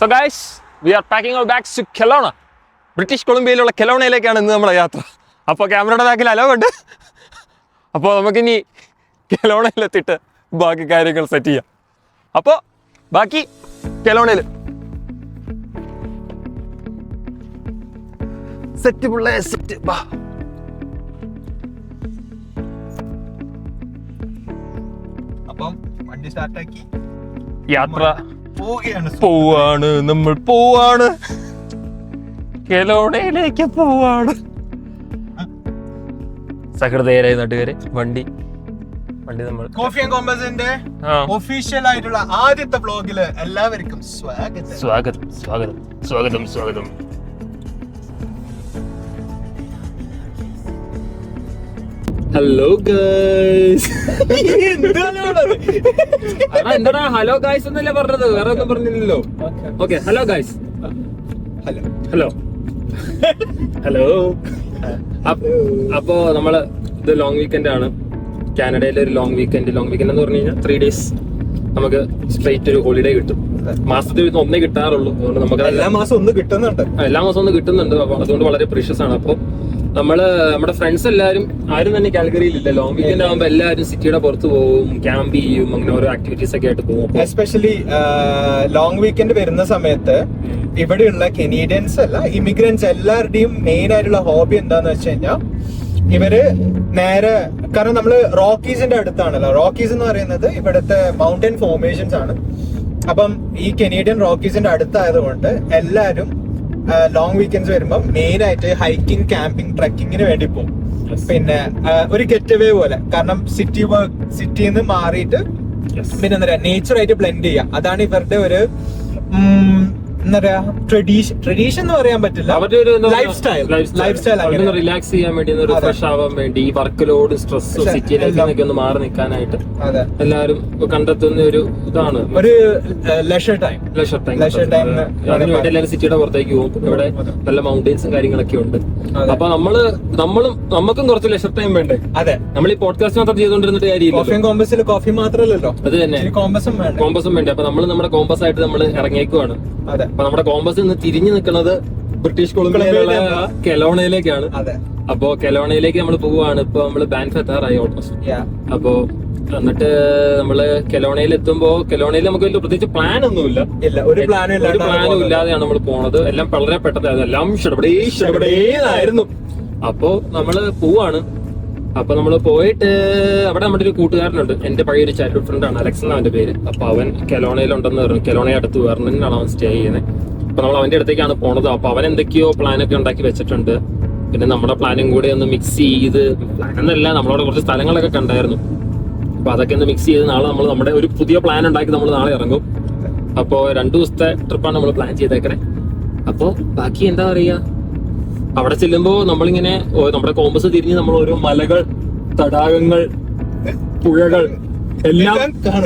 So guys we are packing our bags to Kelowna British കൊളംബിയയിലുള്ള കെലോണയിലേക്കാണ് ഇന്ന് നമ്മുടെ യാത്ര. അപ്പോൾ ക്യാമറയുടെ ബാക്കിൽ അലവുണ്ട് അപ്പോൾ നമുക്കിനി കെലോണയിലെത്തിയിട്ട് ബാക്കി കാര്യങ്ങൾ സെറ്റ് ചെയ്യാം. അപ്പോൾ ബാക്കി കെലോണയിൽ സെറ്റ് പിള്ളേ സെറ്റ് ബാ. അപ്പം വണ്ടി സ്റ്റാർട്ടാക്കി യാത്ര. പോവുകയാണ് പോവാണ് നമ്മൾ പോവാണ്. കെലോണയിലേക്ക് പോവാണ്. സഹൃദയരായ നാട്ടുകാരെ വണ്ടി വണ്ടി നമ്മൾ കോഫി കോമ്പസിന്റെ ഒഫീഷ്യൽ ആയിട്ടുള്ള ആദ്യത്തെ ബ്ലോഗിൽ എല്ലാവർക്കും സ്വാഗതം. സ്വാഗതം സ്വാഗതം സ്വാഗതം സ്വാഗതം. ഹലോ ഗൈസ് എന്താടാ ഹലോ ഗൈസ് എന്നല്ലേ പറഞ്ഞത്? വേറെ ഒന്നും പറഞ്ഞില്ലല്ലോ. Okay hello guys hello hello hello അപ്പോ നമ്മൾ ഇത് ലോങ് വീക്കെൻഡ് ആണ്. കാനഡയിലെ ഒരു ലോങ് വീക്കെൻഡ് ലോങ് വീക്കെൻഡ് എന്ന് പറഞ്ഞു കഴിഞ്ഞാൽ ത്രീ ഡേയ്സ് നമുക്ക് സ്ട്രേറ്റ് ഒരു ഹോളിഡേ കിട്ടും. മാസത്തിൽ ഒന്നേ കിട്ടാറുള്ളൂ. അതുകൊണ്ട് നമുക്ക് എല്ലാ മാസം ഒന്ന് കിട്ടുന്നുണ്ട്. എല്ലാ മാസം ഒന്ന് കിട്ടുന്നുണ്ട്. അതുകൊണ്ട് വളരെ പ്രീഷ്യസ് ആണ്. അപ്പോൾ നമ്മൾ നമ്മുടെ ഫ്രണ്ട്സ് എല്ലാവരും ആരും തന്നെ കാൽഗറിയിലില്ല ലോങ് വീക്കെൻഡ് ആകുമ്പോൾ എല്ലാവരും സിറ്റിയുടെ പുറത്ത് പോകും ക്യാമ്പ് ചെയ്യും അങ്ങനെ ഓരോ ആക്ടിവിറ്റീസ് ഒക്കെ ആയിട്ട് പോകും. എസ്പെഷ്യലി ലോങ് വീക്കെൻഡ് വരുന്ന സമയത്ത് ഇവിടെയുള്ള കനേഡിയൻസ് അല്ല ഇമിഗ്രൻസ് എല്ലാവരുടെയും മെയിൻ ആയിട്ടുള്ള ഹോബി എന്താന്ന് വെച്ച് കഴിഞ്ഞാൽ ഇവർ നേരെ കാരണം നമ്മൾ റോക്കീസിന്റെ അടുത്താണല്ലോ. റോക്കീസ് എന്ന് പറയുന്നത് ഇവിടുത്തെ മൗണ്ടൻ ഫോർമേഷൻസ് ആണ്. അപ്പം ഈ കനേഡിയൻ റോക്കീസിന്റെ അടുത്തായതുകൊണ്ട് എല്ലാവരും ലോങ് വീക്കെൻഡ്സ് വരുമ്പോൾ മെയിൻ ആയിട്ട് ഹൈക്കിംഗ് ക്യാമ്പിംഗ് ട്രക്കിങ്ങിന് വേണ്ടി പോകും പിന്നെ ഒരു ഗെറ്റ് അവേ പോലെ. കാരണം സിറ്റി വർക്ക് സിറ്റിയിൽ നിന്ന് മാറിയിട്ട് പിന്നെ എന്താ പറയുക നേച്ചറായിട്ട് ബ്ലെൻഡ് ചെയ്യാം അതാണ് ഇവരുടെ ഒരു എന്താ പറയാ ട്രഡീഷൻ ട്രഡീഷൻ എന്ന് പറയാൻ പറ്റില്ല. ലൈഫ് സ്റ്റൈൽ ലൈഫ് സ്റ്റൈൽ അങ്ങനെ റിലാക്സ് ചെയ്യാൻ വേണ്ടി ഒന്ന് റിഫ്രഷ് ആവാൻ വേണ്ടി ഈ വർക്ക് ലോഡ് സ്ട്രെസ് സിറ്റിയിലേക്ക് ഒന്ന് മാറി നിൽക്കാനായിട്ട് എല്ലാവരും കണ്ടെത്തുന്ന ഒരു ഇതാണ്. ഒരു leisure time leisure time leisure time അതിനുവേണ്ടി എല്ലാവരും സിറ്റിയുടെ പുറത്തേക്ക് പോകും. ഇവിടെ നല്ല മൗണ്ടൻസും കാര്യങ്ങളൊക്കെ ഉണ്ട്. അപ്പൊ നമ്മൾ നമ്മളും നമുക്കും കുറച്ച് ലെഷർ ടൈം വേണ്ടേ? അതെ. നമ്മൾ ഈ പോഡ്കാസ്റ്റ് മാത്രം ചെയ്തുകൊണ്ടിരുന്നിട്ട് കാര്യമില്ല കോമ്പസിൽ കോഫി മാത്രമല്ലല്ലോ അത് തന്നെ. കോമ്പസും കോമ്പസും വേണ്ടേ? അപ്പൊ നമ്മൾ നമ്മുടെ കോമ്പസ് ആയിട്ട് നമ്മൾ ഇറങ്ങിയേക്കുവാണ്. അതെ. അപ്പൊ നമ്മുടെ കോമ്പസ് ഇന്ന് തിരിഞ്ഞു നിൽക്കുന്നത് ബ്രിട്ടീഷ് കൊളംബിയയിലുള്ള കെലോണയിലേക്കാണ്. അപ്പോ കെലോണയിലേക്ക് നമ്മൾ പോവുകയാണ് ഇപ്പൊ നമ്മൾ ബാൻഫ് ആയി ഓൾമോസ്റ്റ്. അപ്പോ എന്നിട്ട് നമ്മൾ കെലോണയിൽ എത്തുമ്പോ കെലോണയിൽ നമുക്ക് വലിയ പ്രത്യേകിച്ച് പ്ലാൻ ഒന്നുമില്ല ഒരു പ്ലാനും ഒരു പ്ലാനും ഇല്ലാതെയാണ് നമ്മൾ പോണത്. എല്ലാം വളരെ പെട്ടെന്ന് എല്ലാം ഷടപടേ ഷടപടേന്നായിരുന്നു അപ്പോ നമ്മൾ പോവാണ്. അപ്പൊ നമ്മൾ പോയിട്ട് അവിടെ നമ്മുടെ ഒരു കൂട്ടുകാരനുണ്ട്. എന്റെ പഴയ ഒരു ചൈൽഡ്ഹുഡ് ഫ്രണ്ട് ആണ് അലക്സ് എന്നാണ് അവന്റെ പേര്. അപ്പൊ അവൻ കെലോണയിലുണ്ടെന്ന് പറഞ്ഞു. കെലോണയെ അടുത്ത് വേർണിനാണ് അവൻ സ്റ്റേ ചെയ്യുന്നത് അപ്പൊ നമ്മൾ അവന്റെ അടുത്തേക്കാണ് പോണത്. അപ്പൊ അവൻ എന്തൊക്കെയോ പ്ലാനൊക്കെ ഉണ്ടാക്കി വെച്ചിട്ടുണ്ട്. പിന്നെ നമ്മുടെ പ്ലാനും കൂടി ഒന്ന് മിക്സ് ചെയ്ത് എന്നല്ല നമ്മളവിടെ കുറച്ച് സ്ഥലങ്ങളൊക്കെ കണ്ടായിരുന്നു. അപ്പൊ അതൊക്കെ ഒന്ന് മിക്സ് ചെയ്ത് നാളെ നമ്മൾ നമ്മുടെ ഒരു പുതിയ പ്ലാൻ ഉണ്ടാക്കി നമ്മൾ നാളെ ഇറങ്ങും. അപ്പോ രണ്ടു ദിവസത്തെ ട്രിപ്പാണ് നമ്മൾ പ്ലാൻ ചെയ്തേക്കണേ. അപ്പോ ബാക്കി എന്താ പറയാ? അവിടെ ചെല്ലുമ്പോ നമ്മളിങ്ങനെ നമ്മുടെ കോമ്പസ് തിരിഞ്ഞ് നമ്മൾ ഓരോ മലകൾ തടാകങ്ങൾ പുഴകൾ എല്ലാം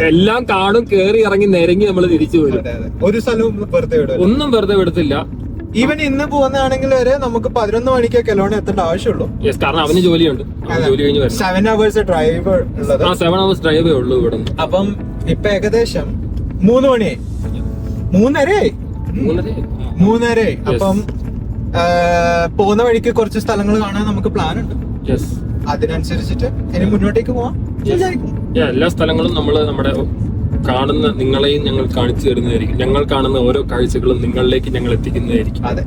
എല്ലാം കാണും. കേറി ഇറങ്ങി നിരങ്ങി നമ്മൾ തിരിച്ചു വരും. ഒരു സ്ഥലവും വെറുതെ ഒന്നും വെറുതെ വിടത്തില്ല. ഈവൻ ഇന്ന് പോകുന്നതാണെങ്കിൽ വരെ നമുക്ക് പതിനൊന്ന് മണിക്ക് കെലോണ എത്തേണ്ട ആവശ്യമുള്ളൂ. യെസ് കാരണം അവന് ജോലിയുണ്ട്. ജോലി കഴിഞ്ഞ് സെവൻ അവേഴ്സ് ഡ്രൈവ് ഉള്ളത്. ആ സെവൻ അവേഴ്സ് ഡ്രൈവേ ഉള്ളൂ ഇവിടെ അപ്പം ഇപ്പൊ ഏകദേശം മൂന്ന് മണിയായി. മൂന്നരയായി. മൂന്നര മൂന്നരയായി. അപ്പം പോകുന്ന വഴിക്ക് കുറച്ച് സ്ഥലങ്ങൾ കാണാൻ നമുക്ക് പ്ലാൻ ഉണ്ട്. അതിനനുസരിച്ചിട്ട് ഇനി മുന്നോട്ടേക്ക് പോവാം. എല്ലാ സ്ഥലങ്ങളും നമ്മൾ നമ്മുടെ കാണുന്ന നിങ്ങളെയും ഞങ്ങൾ കാണിച്ചു തരുന്നതായിരിക്കും. ഞങ്ങൾ കാണുന്ന ഓരോ കാഴ്ചകളും നിങ്ങളിലേക്ക് ഞങ്ങൾ എത്തിക്കുന്നതായിരിക്കും. അതെ.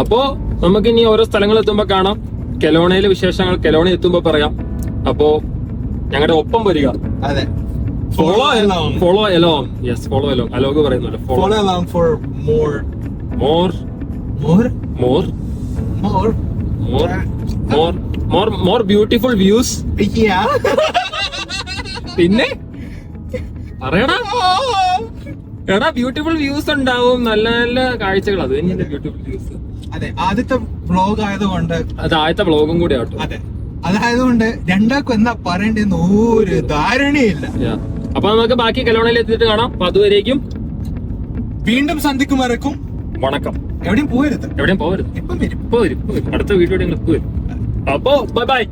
അപ്പോ നമുക്ക് ഇനി ഓരോ സ്ഥലങ്ങൾ എത്തുമ്പോ കാണാം. കെലോണയിലെ വിശേഷങ്ങൾ കെലോണ എത്തുമ്പോ പറയാം. അപ്പോ ഞങ്ങളുടെ ഒപ്പം വരിക. അതെ. Follow follow along yes follow along along പറയുന്നുണ്ട്. Follow follow for more more more more? More? more? More? More, more beautiful views yeah. പിന്നെ? പറയടാ. എടാ ബ്യൂട്ടിഫുൾ വ്യൂസ് ഉണ്ടാവും. നല്ല നല്ല കാഴ്ചകൾ. അത് തന്നെയല്ലേ ബ്യൂട്ടിഫുൾ വ്യൂസ് അതെ ആദ്യത്തെ വ്ലോഗ് ആയതുകൊണ്ട് അത് ആദ്യത്തെ വ്ളോഗും കൂടി ആട്ടോ. അതെ. അതായതുകൊണ്ട് രണ്ടാക്കും എന്താ പറയണ്ടെന്ന് ഒരു ധാരണയില്ല. അപ്പൊ നമുക്ക് ബാക്കി കലോണയിൽ എത്തിയിട്ട് കാണാം. അപ്പൊ അതുവരേക്കും വീണ്ടും സന്ധിക്കും ഇറക്കും വണക്കം. എവിടെയും പോകരുത് എവിടെയും പോകരുത് ഇപ്പം വരും. ഇപ്പൊ വരും അടുത്ത വീഡിയോ ഇപ്പൊ വരും അപ്പോ ബൈ ബൈ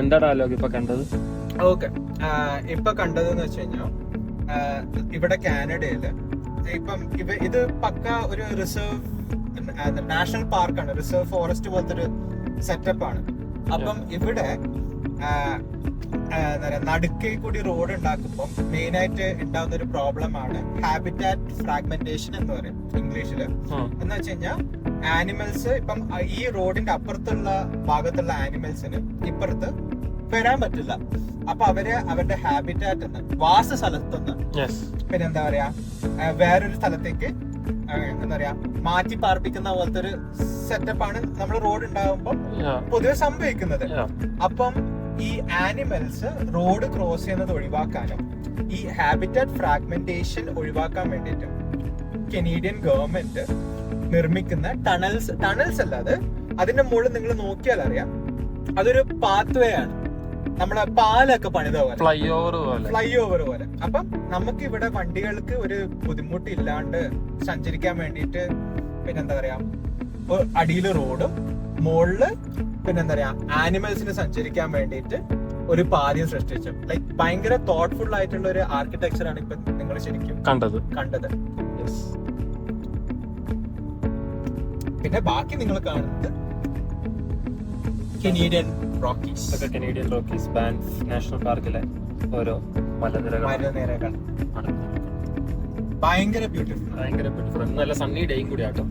എന്താ ഡയലോഗ് ഇപ്പൊ കണ്ടത്? ഓക്കെ. ഇപ്പൊ കണ്ടതെന്ന് വെച്ച് കഴിഞ്ഞാൽ ഇവിടെ കാനഡയിൽ ഇപ്പം ഇവ ഇത് പക്ക ഒരു റിസർവ് നാഷണൽ പാർക്കാണ് റിസർവ് ഫോറസ്റ്റ് പോലത്തെ ഒരു സെറ്റപ്പ് ആണ്. അപ്പം ഇവിടെ നടുക്കേ കൂടി റോഡ് ഉണ്ടാക്കുമ്പോൾ മെയിൻ ആയിട്ട് ഉണ്ടാവുന്ന ഒരു പ്രോബ്ലം ആണ് ഹാബിറ്റാറ്റ് ഫ്രാഗ്മെന്റേഷൻ എന്ന് പറയും ഇംഗ്ലീഷിൽ. എന്ന് വെച്ച് കഴിഞ്ഞാൽ ആനിമൽസ് ഇപ്പം ഈ റോഡിന്റെ അപ്പുറത്തുള്ള ഭാഗത്തുള്ള ആനിമൽസിന് ഇപ്പുറത്ത് വരാൻ പറ്റില്ല. അപ്പൊ അവർ അവരുടെ ഹാബിറ്റാറ്റ് വാസ സ്ഥലത്തുനിന്ന് പിന്നെ എന്താ പറയാ? വേറൊരു സ്ഥലത്തേക്ക് എന്താ പറയാ മാറ്റി പാർപ്പിക്കുന്ന പോലത്തെ ഒരു സെറ്റപ്പ് ആണ് നമ്മൾ റോഡ് ഉണ്ടാകുമ്പോൾ പൊതുവെ സംഭവിക്കുന്നത്. അപ്പം ഈ ആനിമൽസ് റോഡ് ക്രോസ് ചെയ്യുന്നത് ഒഴിവാക്കാനും ഈ ഹാബിറ്റാറ്റ് ഫ്രാഗ്മെന്റേഷൻ ഒഴിവാക്കാൻ വേണ്ടിയിട്ട് കനേഡിയൻ ഗവൺമെന്റ് നിർമ്മിക്കുന്ന ടണൽസ് ടണൽസ് അല്ലാതെ അത്. അതിന്റെ മുകളിൽ നിങ്ങൾ നോക്കിയാൽ അറിയാം. അതൊരു പാത്വേ ആണ്. നമ്മളെ പാലൊക്കെ പണിത പോലെ. ഫ്ലൈ ഓവർ പോലെ. ഫ്ലൈ ഓവർ പോലെ. അപ്പം നമുക്ക് ഇവിടെ വണ്ടികൾക്ക് ഒരു ബുദ്ധിമുട്ടില്ലാണ്ട് സഞ്ചരിക്കാൻ വേണ്ടിയിട്ട് പിന്നെന്താ പറയാ അടിയിൽ റോഡും മുകളിൽ പിന്നെന്താ പറയാ ആനിമൽസിന് സഞ്ചരിക്കാൻ വേണ്ടിയിട്ട് ഒരു പാതയും സൃഷ്ടിച്ചു. ലൈക് ഭയങ്കര തോട്ട്ഫുൾ ആയിട്ടുള്ള ഒരു ആർക്കിടെക്ചർ ആണ് ഇപ്പൊ നിങ്ങൾ ശരിക്കും കണ്ടത്. കണ്ടത്. പിന്നെ ബാക്കി നിങ്ങൾ കാണുന്നത് കനേഡിയൻ റോക്കീസ് ഇതൊക്കെ കനേഡിയൻ റോക്കീസ് ബാൻഫ് നാഷണൽ പാർക്കിലെ ഓരോ മലനിരകൾ മലനിരകൾ. ഭയങ്കര ബ്യൂട്ടിഫുൾ ഭയങ്കര ബ്യൂട്ടിഫുൾ നല്ല സണ്ണി ഡേയും കൂടി ആട്ടോ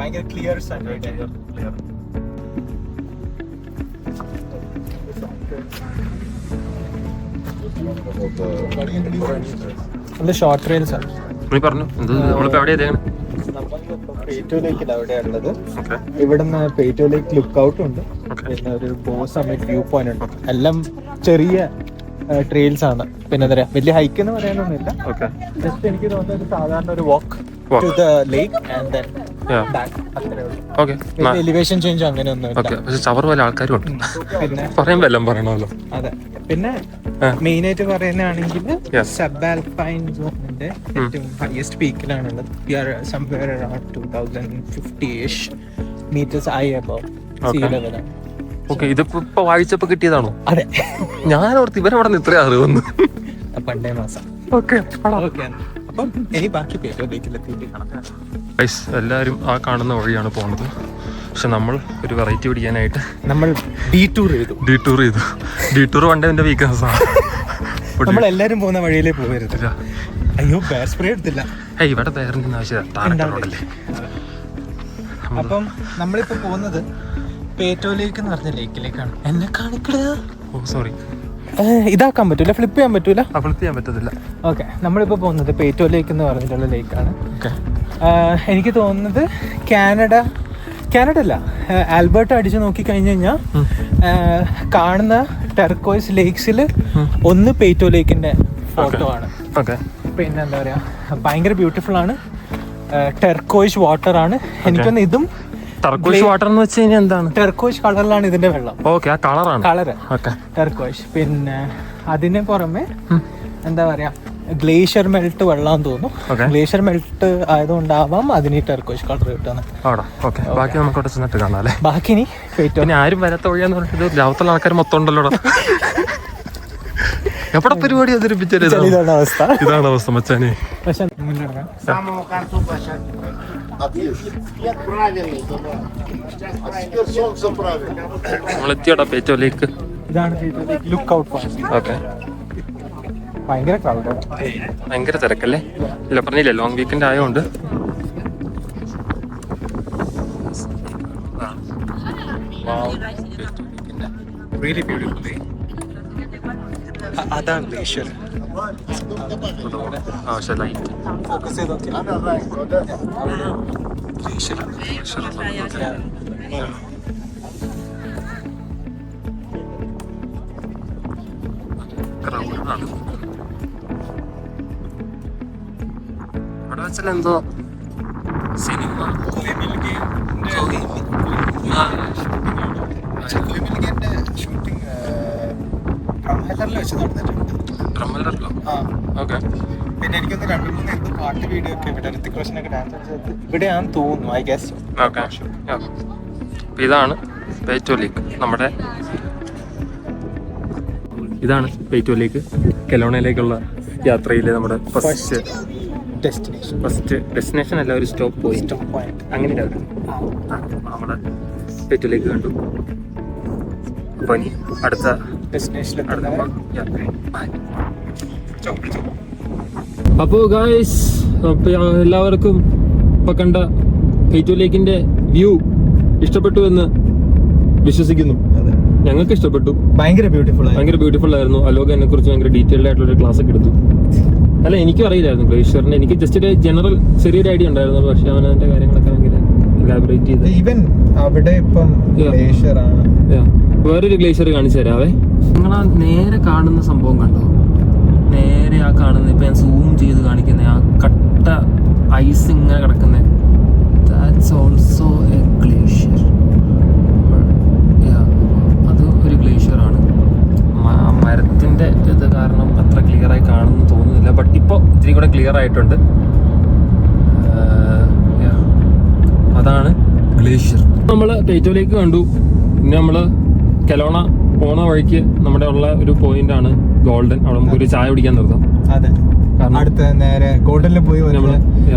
ഭയങ്കര ക്ലിയർ സൺലൈറ്റ് ക്ലിയർ നല്ല ഷോർട്ട് റെയിൽസ് ആണ്. നീ പറഞ്ഞു. എന്ത്? നമ്മളിപ്പോ എവിടെ ഇതേക്കണേ പേറ്റോ ലേക്ക് അവിടെ ഉള്ളത്. ഓക്കെ ഇവിടുന്ന് പേറ്റോ ലേക്ക് ലുക്ക് ഔട്ട് ഉണ്ട്. പിന്നെ ഒരു ബോസ് സമ്മിറ്റ് വ്യൂ പോയിന്റ് ഉണ്ട്. എല്ലാം ചെറിയ ട്രെയിൽസ് ആണ്. പിന്നെ എന്താ പറയാ വലിയ ഹൈക്ക് എന്ന് പറയാനൊന്നുമില്ല. ജസ്റ്റ് എനിക്ക് തോന്നുന്നത് ഒരു സാധാരണ ഒരു വാക്ക്. To the lake and then elevation change പോലെ ആൾക്കാരും പറയുമ്പോ പറയണമല്ലോ. അതെ. പിന്നെ മെയിൻ ആയിട്ട് പറയുന്നതാണെങ്കിൽ. സബ് ആൽപൈൻ സോണിന്റെ ഏറ്റവും highest പീക്കിലാണുള്ളത് we are somewhere around two thousand fifty ish metres above sea. ലെവലാണ് ഓക്കെ ഇതിപ്പോ ഇപ്പൊ വായിച്ചപ്പോ കിട്ടിയതാണോ? അതെ. ഞാൻ ഓർത്ത് അവിടെ നിന്ന് ഇത്രയും അറിവെന്ന് പണ്ടേ മാസം. ഓക്കെ അപ്പം ഇനി ബാക്കി എല്ലാവരും ആ കാണുന്ന വഴിയാണ് പോണത് പക്ഷെ നമ്മൾ ഒരു വെറൈറ്റി പിടിക്കാനായിട്ട് നമ്മൾ ഡി ടൂർ ചെയ്തു. ഡീടൂർ ചെയ്തു. ഡീടൂർ പണ്ടേ എന്റെ വീക്ക്നെസ് ആണ്. നമ്മൾ എല്ലാരും പോകുന്ന വഴിയിലേ പോകരുത്. അയ്യോ ബെയർ സ്പ്രേ എടുത്തില്ല. ഏയ് ഇവിടെ ബെയറിന്റെ ആവശ്യമില്ല. അപ്പം നമ്മളിപ്പോ പോകുന്നത് പേറ്റോ ലേക്ക് എന്ന് പറഞ്ഞ ലേക്കിലേക്കാണ്. എന്നെ കാണിക്കടാ. ഓ സോറി ഇതാക്കാൻ പറ്റൂല ഫ്ലിപ്പ് ചെയ്യാൻ പറ്റൂല. ഫ്ലിപ്പ് ചെയ്യാൻ പറ്റത്തില്ല. ഓക്കെ നമ്മളിപ്പോൾ പോകുന്നത് പേറ്റോ ലേക്ക് എന്ന് പറഞ്ഞിട്ടുള്ള ലേക്കാണ്. ഓക്കെ എനിക്ക് തോന്നുന്നത് കാനഡ കാനഡ അല്ല ആൽബർട്ട് അടിച്ചു നോക്കി കഴിഞ്ഞു കഴിഞ്ഞാൽ കാണുന്ന ടെർക്കോയ്സ് ലേക്സിൽ ഒന്ന് പേറ്റോ ലേക്കിന്റെ ഫോട്ടോ ആണ്. പിന്നെന്താ പിന്നെ എന്താ പറയാ ഭയങ്കര ബ്യൂട്ടിഫുൾ ആണ്. ടെർക്കോയ്സ് വാട്ടർ ആണ്. എനിക്കൊന്ന് ഇതും ടർക്കോഷ് വാട്ടർ എന്ന് വെച്ച് കഴിഞ്ഞാൽ എന്താണ്? ടെർക്കോഷ് കളറിലാണ് ഇതിന്റെ വെള്ളം. ഓക്കെ ആ കളറാണ് കളറ് ഓക്കെ ടെർക്കോഷ് പിന്നെ അതിന് പുറമെ എന്താ പറയാ ഗ്ലേഷ്യർ മെൽട്ട് വെള്ളം തോന്നുന്നു. ഗ്ലേഷ്യർ മെൽട്ട് ആയതുകൊണ്ടാവാം അതിന് ഈ ടെർക്കോയിഷ് കളർ കിട്ടുന്നത്. ബാക്കി നമുക്ക് അവിടെ ചെന്നിട്ട് കാണാം അല്ലേ? ബാക്കി ഇനി ആരും വരാത്ത വഴിയാന്ന് പറഞ്ഞിട്ട് ഗ്രാമത്തിലുള്ള ആൾക്കാർ മൊത്തം ഉണ്ടല്ലോ. എവിടെ പരിപാടി അവതരിപ്പിച്ചാലേ ഇതാണ്. അവസ്ഥ. ഇതാണ് അവസ്ഥ മച്ചാനെ. ലുക്ക് ഔട്ട് ഭയങ്കര തിരക്കല്ലേ? ഇല്ല പറഞ്ഞില്ലേ ലോങ് വീക്കെൻഡ് ആയതുകൊണ്ട് really beautifully അതാണ് ഈശ്വരൻ ആവശ്യം ലൈറ്റ് ഫോക്കസ് ചെയ്ത് ഈശ്വരൻ ക്രൗഡാണ് അവിടെ വെച്ചാൽ എന്തോ സിനിമ പ്രൊമേറ്ററിൽ വെച്ച് നടന്നിട്ടുണ്ട്. ഡ്രമ്മല്ലോ ആ. ഓക്കെ. പിന്നെ എനിക്കൊന്ന് രണ്ട് മൂന്ന് എന്ത് പാട്ട് വീഡിയോ ഒക്കെ ഇവിടെ ഋത്തിക് റോഷനൊക്കെ ഡാൻസ് കളിച്ചത് ഇവിടെയാണെന്ന് തോന്നുന്നു ഐ ഗസ് ഓക്കെ. ഇതാണ് പേറ്റോ ലേക്ക് നമ്മുടെ ഇതാണ് പേറ്റോലേക്ക് കെലോണയിലേക്കുള്ള യാത്രയിലെ നമ്മുടെ ഫസ്റ്റ് ഡെസ്റ്റിനേഷൻ ഫസ്റ്റ് ഡെസ്റ്റിനേഷൻ അല്ല ഒരു സ്റ്റോപ്പ് പോയി സ്റ്റോപ്പ് പോയിന്റ് അങ്ങനെ നമ്മുടെ പേറ്റോലേക്ക് കണ്ടു. അപ്പം ഇനി അടുത്ത അപ്പോ ഗായ്സ് എല്ലാവർക്കും ഇപ്പൊ കണ്ട പേറ്റോ ലേക്കിന്റെ വ്യൂ ഇഷ്ടപ്പെട്ടു എന്ന് വിശ്വസിക്കുന്നു. ഞങ്ങൾക്ക് ഇഷ്ടപ്പെട്ടു. ഭയങ്കര ബ്യൂട്ടിഫുൾ ഭയങ്കര ബ്യൂട്ടിഫുൾ ആയിരുന്നു. അലോക എന്നെ കുറിച്ച് ഭയങ്കര ഡീറ്റെയിൽഡ് ആയിട്ടുള്ള ഒരു ക്ലാസ് ഒക്കെ എടുത്തു. അല്ല എനിക്കും അറിയില്ലായിരുന്നു. ഗ്ലേഷ്യറിന് എനിക്ക് ജസ്റ്റ് ഒരു ജനറൽ ചെറിയൊരു ഐഡിയ ഉണ്ടായിരുന്നു. പക്ഷെ അവൻ അതിന്റെ കാര്യങ്ങളൊക്കെ എലാബറേറ്റ് ചെയ്ത് ഈവൻ അവിടെ ഇപ്പം. ഗ്ലേഷ്യർ ആണ്. വേറൊരു ഗ്ലേഷ്യർ കാണിച്ചു തരാവേ. നിങ്ങൾ ആ നേരെ കാണുന്ന സംഭവം കണ്ടോ? നേരെ ആ കാണുന്ന ഇപ്പൊ ഞാൻ സൂം ചെയ്ത് കാണിക്കുന്ന ആ കട്ട ഐസ് ഇങ്ങനെ കിടക്കുന്ന. ദാറ്റ്സ് ഓൾസോ എ ഗ്ലേഷ്യർ അത് ഒരു ഗ്ലേഷ്യർ ആണ്. മരത്തിന്റെ മരത്തിന്റെ ഇത് കാരണം അത്ര ക്ലിയർ ആയി കാണുന്നു തോന്നുന്നില്ല. ബട്ട് ഇപ്പോൾ ഇത്തിരി കൂടെ ക്ലിയർ ആയിട്ടുണ്ട് ആഹ്, yeah. അതാണ് ഗ്ലേഷ്യർ നമ്മൾ ടേറ്റോയിലേക്ക് കണ്ടു. പിന്നെ നമ്മൾ കെലോണ പോണ വഴിക്ക് നമ്മുടെ ഉള്ള ഒരു പോയിന്റ് ആണ് ഗോൾഡൻ. അവിടെ നമുക്ക് ഒരു ചായ കുടിക്കാൻ നിർത്താം. അതെ. അടുത്ത നേരെ ഗോൾഡനിൽ പോയി.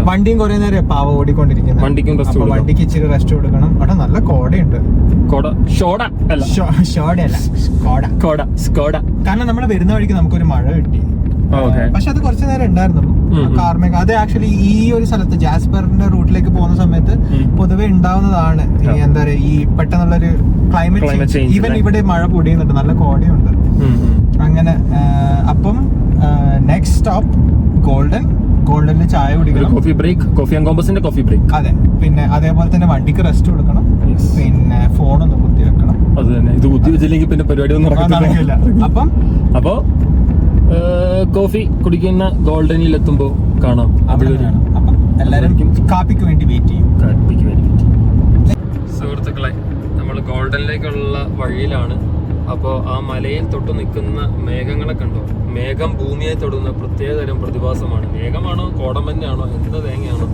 വണ്ടിയും കുറെ നേരം പാവ ഓടിക്കൊണ്ടിരിക്കുന്നത് വണ്ടിക്കും റെസ്റ്റ് വണ്ടിക്ക് ഇച്ചിരി റെസ്റ്റ് കൊടുക്കണം. അവിടെ നല്ല കോടയുണ്ട്. കോട അല്ല. കോട കോട കാരണം നമ്മൾ വരുന്ന വഴിക്ക് നമുക്കൊരു മഴ കിട്ടി. പക്ഷെ അത് കുറച്ചു നേരം ഉണ്ടായിരുന്നുള്ളൂ ഉം, ഉം. കാർമേഘ അത് ആക്ച്വലി ഈ ഒരു സ്ഥലത്ത് ജാസ്പറിന്റെ റൂട്ടിലേക്ക് പോകുന്ന സമയത്ത്. പൊതുവെ ഉണ്ടാവുന്നതാണ്. എന്താ പറയാ ഈ പെട്ടെന്നുള്ളൊരു ക്ലൈമറ്റ് ഈവൻ ഇവിടെ മഴ പൊടിയുന്നുണ്ട്. നല്ല കോടയുണ്ട്. അങ്ങനെ അപ്പം നെക്സ്റ്റ് സ്റ്റോപ്പ് ഗോൾഡൻ ഗോൾഡനിൽ ചായ കുടിക്കണം. കോഫി ബ്രേക്ക് കോഫി ആൻഡ് കോമ്പസിന്റെ കോഫി ബ്രേക്ക് അതെ. പിന്നെ അതേപോലെ തന്നെ വണ്ടിക്ക് റെസ്റ്റ് കൊടുക്കണം. പിന്നെ പിന്നെ ഫോണൊന്ന് കുത്തി വെക്കണം. അത് തന്നെ. ഇത് കുത്തി വെച്ചില്ലെങ്കിൽ പിന്നെ പരിപാടി ഒന്നും നടക്കില്ല. അപ്പം അപ്പോ കോഫി കുടിക്കുന്ന ഗോൾഡനിൽ എത്തുമ്പോ കാണാം വേണം. കാപ്പിക്ക് വേണ്ടി വെയിറ്റ് ചെയ്യും. കാപ്പിക്ക് വേണ്ടി സുഹൃത്തുക്കളെ നമ്മൾ ഗോൾഡനിലേക്കുള്ള വഴിയിലാണ്. അപ്പോൾ ആ മലയിൽ തൊട്ട് നിൽക്കുന്ന മേഘങ്ങളെ കണ്ടോ? മേഘം ഭൂമിയെ തൊടുന്ന പ്രത്യേകതരം പ്രതിഭാസമാണ്. മേഘമാണോ കോടമഞ്ഞാണോ എന്ത് തേങ്ങയാണോ?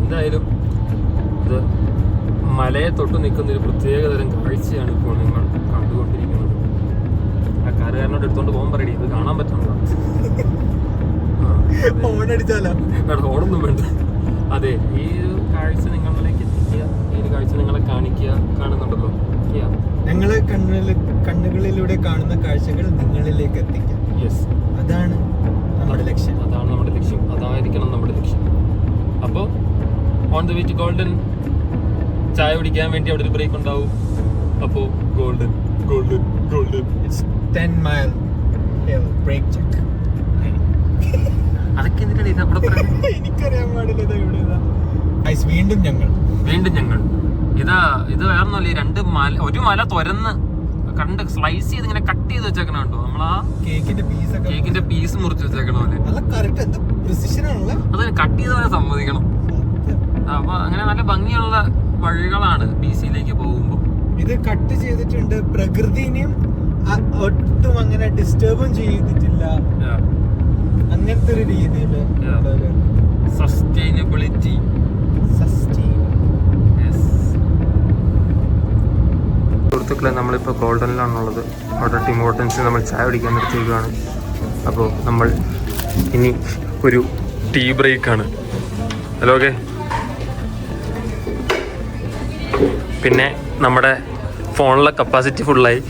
എന്തായാലും ഇത് മലയെ തൊട്ട് നിൽക്കുന്ന ഒരു പ്രത്യേകതരം കാഴ്ചയാണ് ഇപ്പോൾ നിങ്ങൾ കണ്ടുകൊണ്ടിരിക്കുന്നത്. ആ കാരുകാരനോട് എടുത്തോണ്ട് പോകാൻ പറയടി ഇത് കാണാൻ അതെ. ഓണടിച്ചാലോ? ഓടൊന്നും വേണ്ട. അതെ ഈ ഒരു കാഴ്ച നിങ്ങളിലേക്ക് എത്തിക്കുക. ഈ ഒരു കാഴ്ച നിങ്ങളെ കാണിക്കുക കാണുന്നുണ്ടല്ലോ. ഞങ്ങളെ കണ്ണിൽ കണ്ണുകളിലൂടെ കാണുന്ന കാഴ്ചകൾ നിങ്ങളിലേക്ക് എത്തിക്കാം യെസ് അതാണ് നമ്മുടെ ലക്ഷ്യം. അതാണ് നമ്മുടെ ലക്ഷ്യം. അതായിരിക്കണം നമ്മുടെ ലക്ഷ്യം. അപ്പോൾ on the way to Golden ചായ കുടിക്കാൻ വേണ്ടി അവിടെ ഒരു ബ്രേക്ക് ഉണ്ടാവും. അപ്പോൾ Golden Golden Golden it's ten mile break check അതൊക്കെ എനിക്കറിയാൻ പാടില്ല ഇത് എവിടെയാ വീണ്ടും ഞങ്ങൾ. വീണ്ടും ഞങ്ങൾ. ഇതാ ഇത് വേറൊന്നുമല്ല ഈ രണ്ട് മല ഒരു മല തുരന്ന് കണ്ട് സ്ലൈസ് ചെയ്ത് ഇങ്ങനെ കട്ട് ചെയ്ത് വെച്ചേക്കണ കണ്ടോ? നമ്മൾ ആ കേക്കിന്റെ പീസ് കേക്കിന്റെ പീസ് മുറിച്ച് വെച്ചേക്കണ പോലെ. അത് കട്ട് ചെയ്ത് സമ്മതിക്കണം. അപ്പൊ അങ്ങനെ നല്ല ഭംഗിയുള്ള വഴികളാണ് ബി സിയിലേക്ക് പോകുമ്പോൾ ഇത് കട്ട് ചെയ്തിട്ടുണ്ട് പ്രകൃതിനെയും ഒട്ടും അങ്ങനെ ഡിസ്റ്റർബും ചെയ്തിട്ടില്ല. അങ്ങനത്തെ ഒരു രീതിയിൽ. സസ്റ്റൈനബിലിറ്റി സുഹൃത്തുക്കളെ നമ്മളിപ്പോൾ ഗോൾഡനിലാണുള്ളത്. അവിടെ ടീം നമ്മൾ ചായ പിടിക്കാൻ നിർത്തിയിരിക്കുകയാണ്. അപ്പോൾ നമ്മൾ ഇനി ഒരു ടീ ബ്രേക്കാണ്. ഹലോ ഓക്കെ പിന്നെ നമ്മുടെ ഫോണിലെ കപ്പാസിറ്റി ഫുള്ളായി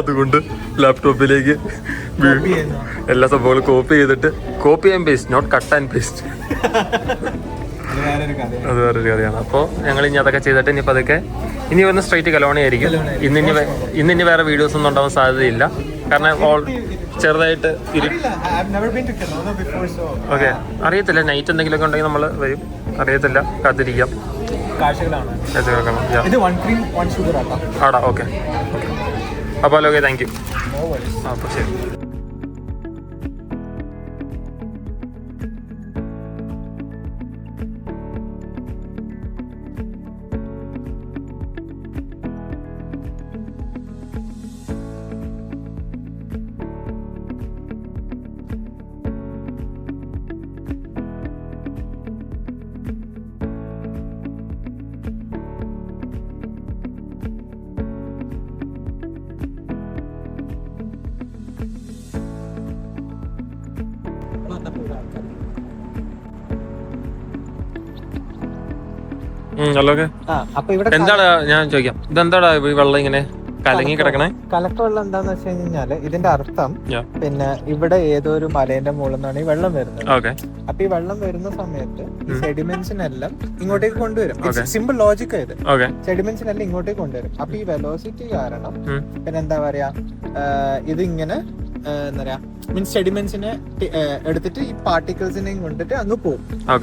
അതുകൊണ്ട് ലാപ്ടോപ്പിലേക്ക്? എല്ലാ സംഭവങ്ങളും കോപ്പി ചെയ്തിട്ട് copy and paste not cut and paste അത് വേറൊരു കഥയാണ്. അപ്പോൾ ഞങ്ങൾ ഇനി അതൊക്കെ ചെയ്തിട്ട് ഇനി അതൊക്കെ ഇനി വന്ന് സ്ട്രൈറ്റ് കലോണി ആയിരിക്കും ഇന്ന് ഇനി ഇന്ന് ഇനി വേറെ വീഡിയോസ് ഒന്നും ഉണ്ടാവാൻ സാധ്യതയില്ല. കാരണം ഓൾ ചെറുതായിട്ട് ഓക്കെ അറിയത്തില്ല. നൈറ്റ് എന്തെങ്കിലുമൊക്കെ ഉണ്ടെങ്കിൽ നമ്മൾ വരും. അറിയത്തില്ല. കാത്തിരിക്കാം. കാഴ്ചകളാണ്. ഇത് വൺ ക്രീം വൺ ഷുഗർ ആട്ടോ. ആടാ ഓക്കെ അപ്പോൾ ഓക്കെ താങ്ക് യു അപ്പോൾ ശരി. അപ്പൊ ഇവിടെ എന്താണ് ഞാൻ ചോദിക്കാം. ഇതെന്താടാ ഈ വെള്ളം ഇങ്ങനെ കലങ്ങി കിടക്കണേ? കലക്ക വെള്ളം എന്താന്ന് വെച്ച് കഴിഞ്ഞാൽ ഇതിന്റെ അർത്ഥം പിന്നെ ഇവിടെ ഏതോ ഒരു മലേന്റെ മുകളിൽ നിന്നാണ് ഈ വെള്ളം വരുന്നത്. അപ്പൊ ഈ വെള്ളം വരുന്ന സമയത്ത് സെഡിമെന്റ്സിനെല്ലാം ഇങ്ങോട്ടേക്ക് കൊണ്ടുവരും. സിമ്പിൾ ലോജിക് ഇത്. സെഡിമെന്റ്സിനെല്ലാം ഇങ്ങോട്ടേക്ക് കൊണ്ടുവരും. അപ്പൊ ഈ വെലോസിറ്റി കാരണം പിന്നെന്താ പിന്നെ എന്താ പറയാ ഇതിങ്ങനെ എന്താ പറയാ മീൻസ് സെഡിമെന്റ്സിനെ എടുത്തിട്ട് ഈ പാർട്ടിക്കിൾസിനെയും കൊണ്ടിട്ട് അങ്ങ് പോകും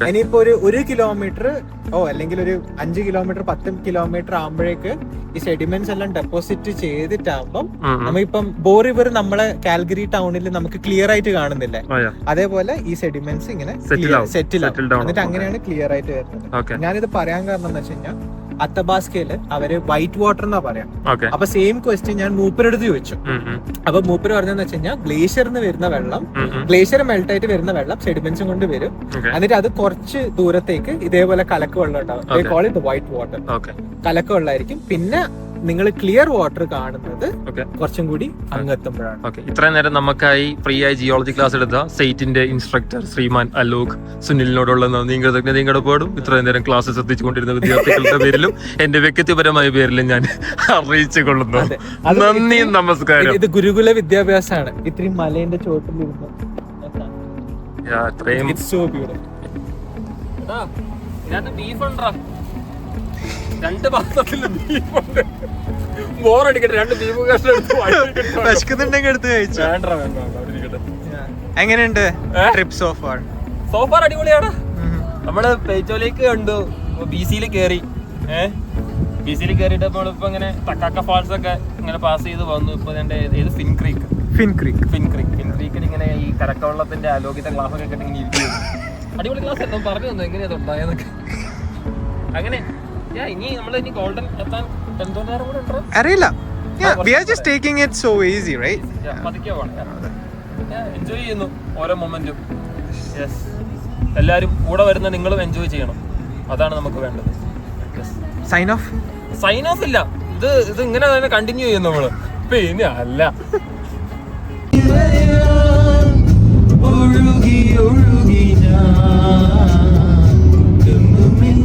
ഇനിയിപ്പോ ഒരു ഒരു കിലോമീറ്റർ ഓ അല്ലെങ്കിൽ ഒരു അഞ്ച് കിലോമീറ്റർ പത്ത് കിലോമീറ്റർ ആകുമ്പോഴേക്ക് ഈ സെഡിമെന്റ്സ് എല്ലാം ഡെപ്പോസിറ്റ് ചെയ്തിട്ടാകുമ്പം നമ്മളിപ്പം ബോർ റിവർ നമ്മളെ കാൽഗരി ടൗണിൽ നമുക്ക് ക്ലിയർ ആയിട്ട് കാണുന്നില്ലേ. അതേപോലെ ഈ സെഡിമെന്റ്സ് ഇങ്ങനെ സെറ്റിൽ ആവും. എന്നിട്ട് അങ്ങനെയാണ് ക്ലിയർ ആയിട്ട് വരുന്നത്. ഞാനിത് പറയാൻ കാരണം എന്ന് വെച്ച് കഴിഞ്ഞാൽ അത്തബാസ്കയിൽ അവർ വൈറ്റ് വാട്ടർ എന്നാ പറയാ. അപ്പൊ സെയിം ക്വസ്റ്റ്യൻ ഞാൻ മൂപ്പരെടുത്ത് ചോദിച്ചു. അപ്പൊ മൂപ്പര് പറഞ്ഞെന്ന് വെച്ച് കഴിഞ്ഞാൽ ഗ്ലേഷ്യറിന് വരുന്ന വെള്ളം ഗ്ലേഷ്യർ മെൽറ്റ് ആയിട്ട് വരുന്ന വെള്ളം സെഡിമെന്റ്സും കൊണ്ട് വരും. എന്നിട്ട് അത് കുറച്ച് ദൂരത്തേക്ക് ഇതേപോലെ കലക്ക് വെള്ളം ഉണ്ടാവും. വൈറ്റ് വാട്ടർ കലക്ക് വെള്ളമായിരിക്കും പിന്നെ നിങ്ങൾ ക്ലിയർ വാട്ടർ കാണുന്നത്. കുറച്ചും കൂടി അങ്ങെത്തുമ്പോഴാണ്. ഓക്കെ ഇത്രയും നേരം നമുക്കായി ഫ്രീ ആയി ജിയോളജി ക്ലാസ് എടുത്ത സെയ്റ്റിന്റെ ഇൻസ്ട്രക്ടർ ശ്രീമാൻ അലോക് സുനിലിനോടുള്ള നന്ദി. കൃതജ്ഞതയും പാടും. ഇത്രയും നേരം ക്ലാസ് ശ്രദ്ധിച്ചുകൊണ്ടിരുന്ന വിദ്യാർത്ഥികളുടെ പേരിലും എന്റെ വ്യക്തിപരമായ പേരിലും ഞാൻ അറിയിച്ചു കൊള്ളുന്നു നന്ദി നമസ്കാരം. ഇത് ഗുരുകുല വിദ്യാഭ്യാസമാണ്. ഇത്രയും മലേന്റെ ചോട്ടിലിരുന്ന് ബ്യൂട്ടിഫുൾ ബീഫ് രണ്ട് പാത്രത്തിൽ ബീഫുണ്ട്. ബോറടിക്കട്ടെ രണ്ട് ബീഫ് കഷ്ണം എടുത്ത് വിശക്കുന്നുണ്ടെങ്കിൽ എടുത്ത് കഴിച്ചു. വേണ്ട വേണ്ട എങ്ങനെയുണ്ട്? ട്രിപ്പ് സോ ഫാർ സോഫാർ അടിപൊളിയാണ്. നമ്മൾ പേച്ചോലേക്ക് കണ്ടു. ബി സിയിൽ കയറി ഏഹ് ബി സിയിൽ കയറിയിട്ട് നമ്മളിപ്പോ ഇങ്ങനെ തക്കാക്ക ഫാൾസ് ഒക്കെ ഇങ്ങനെ പാസ് ചെയ്ത് വന്നു. ഇപ്പൊ എന്റെ ഏത് Fin Creek Fin Creek Fin Creek Fin ക്രീക്കിൽ ഇങ്ങനെ ഈ കരക്കവെള്ളത്തിന്റെ ആലോകിത ഗ്ലാസ് ഒക്കെ ഇങ്ങനെ ഇരിക്കുന്നു. അടിപൊളി ക്ലാസ് പറഞ്ഞു തന്നു എങ്ങനെയാ ഉണ്ടായെന്നൊക്കെ അങ്ങനെ അറിയില്ല. Yeah, we are just taking it so easy right Yeah, പതുക്കെ പോകണം എൻജോയ് ചെയ്യുന്നു ഓരോ മൊമെന്റും യെസ് എല്ലാവരും കൂടെ വരുന്ന നിങ്ങളും എൻജോയ് ചെയ്യണം. അതാണ് നമുക്ക് വേണ്ടത്. സൈൻ ഓഫ് സൈൻ ഓഫ് ഇല്ല. ഇത് ഇത് ഇങ്ങനെ തന്നെ കണ്ടിന്യൂ ചെയ്യും നമ്മൾ. പിന്നെ അല്ല. ബെസ്റ്റ്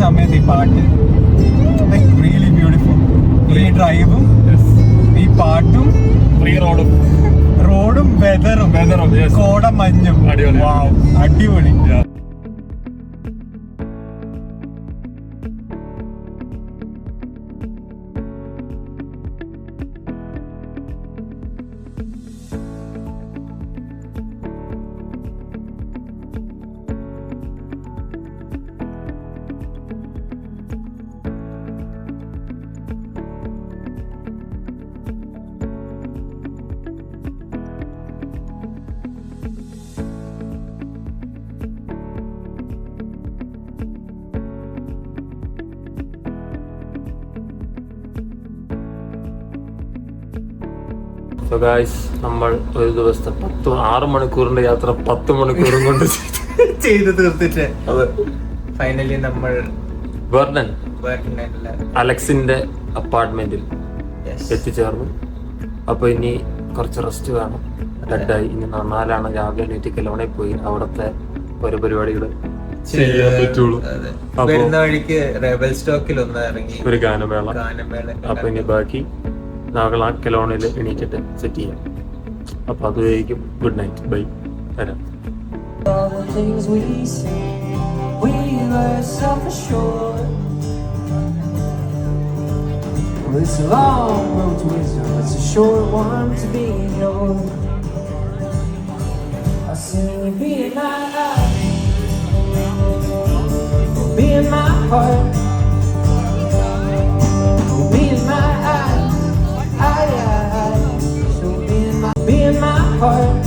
സമയത്ത് ഈ പാട്ട്. റിയലി ബ്യൂട്ടിഫുൾ ഈ ഡ്രൈവും ഈ പാട്ടും ഫ്രീ റോഡും റോഡും വെതറും yes. കോട മഞ്ഞും അടിപൊളി. അടിപൊളി സോ ഗായ്സ് നമ്മൾ ഒരു ദിവസത്തെ പത്ത് ആറ് മണിക്കൂറിന്റെ യാത്ര പത്ത് മണിക്കൂറും കൊണ്ട് ചെയ്ത്. തീർത്തിട്ട്. അത്. ഫൈനലി നമ്മൾ വെർണൻ. അലക്സിന്റെ അപ്പാർട്ട്മെന്റിൽ എത്തിച്ചേർന്നു. അപ്പൊ ഇനി കുറച്ച് റെസ്റ്റ് വേണം. ഡെഡായി ഇനി നാലാണ് രാവിലെ എണീറ്റ് കിലോണയിൽ പോയി. അവിടത്തെ ഒരു പരിപാടികൾ ചെയ്യാൻ പറ്റുള്ളൂ. വരുന്ന വഴിക്ക് റെബൽ സ്റ്റോക്കിൽ ഒന്ന് ഇറങ്ങി ഒരു ഗാനമേള. ഗാനമേള അപ്പൊ ഇനി ബാക്കി നാളെ ആ കിലോണിൽ എണീറ്റിട്ട് സെറ്റ് ചെയ്യാം അപ്പൊ അതുമായിരിക്കും ഗുഡ് നൈറ്റ് ബൈ തരാം it's a long road to wisdom, it's a short one to be ignored. I say, be in my eyes, be in my heart, 헐